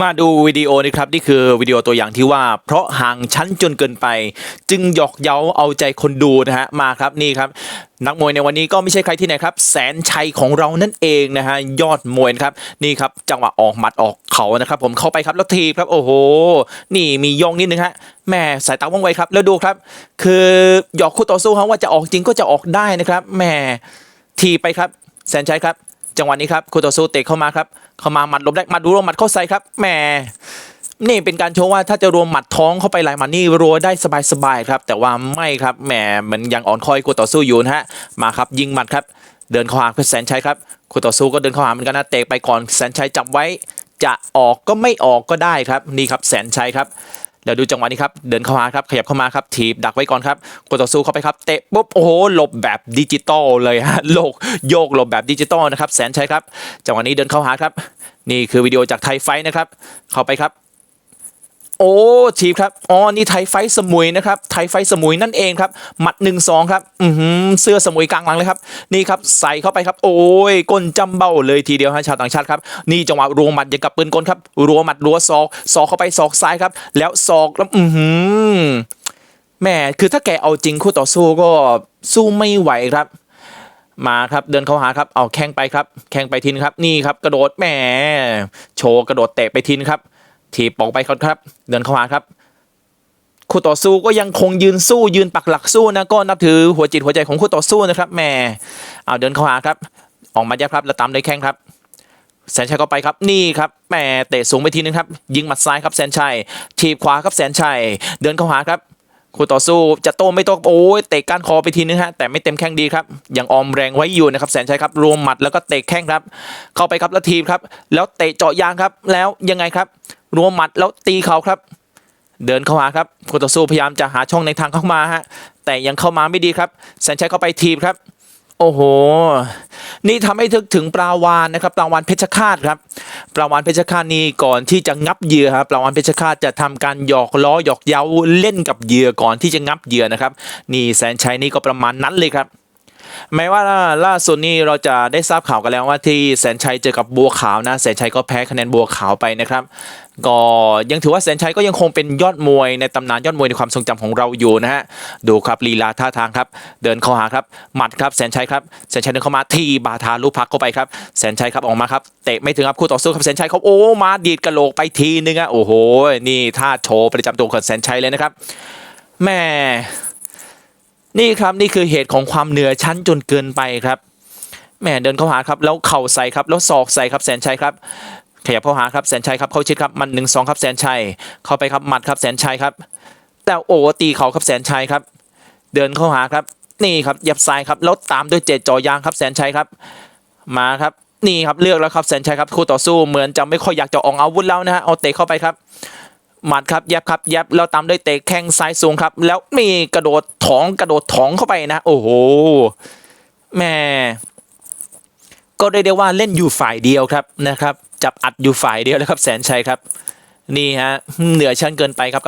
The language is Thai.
มาดูวิดีโอนี้ครับนี่คือวิดีโอตัวอย่างที่ว่า เพราะห่างชั้นจนเกินไป จึงหยอกเย้าเอาใจคนดูนะฮะมาครับนี่ครับ นักมวยในวันนี้ก็ไม่ใช่ใครที่ไหนครับ แสนชัยของเรานั่นเองนะฮะยอดมวยครับนี่ครับจังหวะออกหมัดออกเขานะครับผมเข้าไปครับแล้วทีบครับโอ้โห นี่มีย่องนิดนึงฮะแม่สายตาว่องไวครับแล้วดูครับ คือหยอกคู่ต่อสู้เขาว่าจะออกจริงก็จะออกได้นะครับแม่ทีไปครับ แสนชัยครับ จังหวะนี้ครับคู่ต่อสู้เตะเข้ามาครับเข้ามาหมัดลบได้หมัดดูรวมหมัดเข้าใส่ครับแหมนี่เป็นการโชว์ว่าถ้าจะรวมหมัดท้องเข้าไปหลายหมัดนี่รัวได้สบายๆครับ แต่ว่าไม่ครับแหมมันยังอ่อนคอยคู่ต่อสู้อยู่นะฮะมาครับยิงหมัดครับ เดินเข้าหาเพื่อแสนชัยครับคู่ต่อสู้ก็เดินเข้าหาเหมือนกันนะเตะไปก่อนแสนชัยจับไว้ จะออกก็ไม่ออกก็ได้ครับนี่ครับแสนชัยครับ เดี๋ยวดูจังหวะนี้ครับ เดินเข้ามาครับ ขยับเข้ามาครับ ถีบดักไว้ก่อนครับคนต่อสู้เข้าไปครับ เตะปุ๊บ โอ้โห หลบแบบดิจิตอลเลยฮะ โลกโยกหลบแบบดิจิตอลนะครับ แสนชัยครับ จังหวะนี้เดินเข้าหาครับ นี่คือวิดีโอจากไทยไฟท์นะครับ เข้าไปครับ โอ้ทีบครับอ๋อนี่ไทยไฟสมุยนะครับไทยไฟสมุยนั่นเองครับหมัดหนึ่งสองครับอือหือเสื้อสมุยกลางหลังเลยครับนี่ครับใส่เข้าไปครับ โอ้ยก้นจำเบ้าเลยทีเดียวฮะชาวต่างชาติครับนี่จังหวะรัวหมัดอย่างกับปืนกลครับรัวหมัดรัวศอกศอกเข้าไปศอกซ้ายครับ แล้วศอกแล้วอือหือแม่คือถ้าแกเอาจริงคู่ต่อสู้ก็สู้ไม่ไหวครับมาครับเดินเข้าหาครับเอาแข้งไปครับ แข้งไปทินครับนี่ครับกระโดดแหมโชว์กระโดดเตะไปทินครับ ถีบออกไปครับครับ เดินเข้าหาครับคู่ต่อสู้ก็ยังคงยืนสู้ยืนปักหลักสู้นะก็นับถือหัวจิตหัวใจของคู่ต่อสู้นะครับแหมเอาเดินเข้าหาครับ ออกมายับครับแล้วตามด้วยแข้งครับ แสนชัยก็ไปครับนี่ครับแหมเตะสูงไปทีนึงครับ ยิงหมัดซ้ายครับแสนชัยถีบขวาครับแสนชัยเดินเข้าหาครับคู่ต่อสู้จะโต้ไม่โต้โอ้ยเตะก้านคอไปทีนึงฮะแต่ไม่เต็มแข้งดีครับยังออมแรงไว้อยู่นะครับแสนชัยครับรวมหมัดแล้วก็เตะแข้งครับ เข้าไปครับแล้วทีบครับ แล้วเตะเจาะยางครับแล้วยังไงครับ รัวหมัดแล้วตีเขาครับ เดินเข้าหาครับคู่ต่อสู้พยายามจะหาช่องในทางเข้ามาฮะแต่ยังเข้ามาไม่ดีครับแสนชัยเข้าไปทีบครับ โอ้โห นี่ทำให้ทึกถึงปลาวานนะครับปลาวานเพชรฆาตครับปลาวานเพชรฆาตนี่ก่อนที่จะงับเหยื่อครับปลาวานเพชรฆาตจะทำการหยอกล้อหยอกเย้าเล่นกับเหยื่อก่อนที่จะงับเหยื่อนะครับ นี่แสนชัยนี่ก็ประมาณนั้นเลยครับ แม้ว่าล่าสุดนี้เราจะได้ทราบข่าวกันแล้วว่าที่แสนชัยเจอกับบัวขาวนะแสนชัยก็แพ้คะแนนบัวขาวไปนะครับ ก็ยังถือว่าแสนชัยก็ยังคงเป็นยอดมวยในตำนานยอดมวยในความทรงจำของเราอยู่นะฮะดูครับลีลาท่าทางครับ เดินเข้าหาครับหมัดครับแสนชัยครับแสนชัยเดินเข้ามาทีบาทาลูกพักเข้าไปครับแสนชัยครับออกมาครับเตะไม่ถึงครับคู่ต่อสู้ครับแสนชัยเขาโอ้มาดีดกระโหลกไปทีนึงอะโอ้โหนี่ท่าโชว์ประจำตัวของแสนชัยเลยนะครับแม่ นี่ครับนี่คือเหตุของความเหนือชั้นจนเกินไปครับแหม่เดินเข้าหาครับแล้วเข่าใส่ครับแล้วศอกใส่ครับแสนชัยครับขยับเข้าหาครับแสนชัยครับเข้าชิดครับมันหนึ่งสองครับแสนชัยเข้าไปครับหมัดครับแสนชัยครับ แต่โอ้ตีเข่าครับแสนชัยครับ เดินเข้าหาครับนี่ครับยับซ้ายครับแล้วตามด้วยเจ็ดจ่อยางครับแสนชัยครับ มาครับนี่ครับเลือกแล้วครับแสนชัยครับคู่ต่อสู้เหมือนจะไม่ค่อยอยากจะออกอาวุธแล้วนะฮะเอาเตะเข้าไปครับ หมัดครับแยบครับแยบแล้วตามด้วยเตะแข้งซ้ายสูงครับ แล้วมีกระโดดถองกระโดดถองเข้าไปนะ โอ้โหแม่ก็เรียกได้ว่าเล่นอยู่ฝ่ายเดียวครับนะครับ จับอัดอยู่ฝ่ายเดียวแล้วครับ แสนชัยครับ นี่ฮะเหนือชั้นเกินไปครับ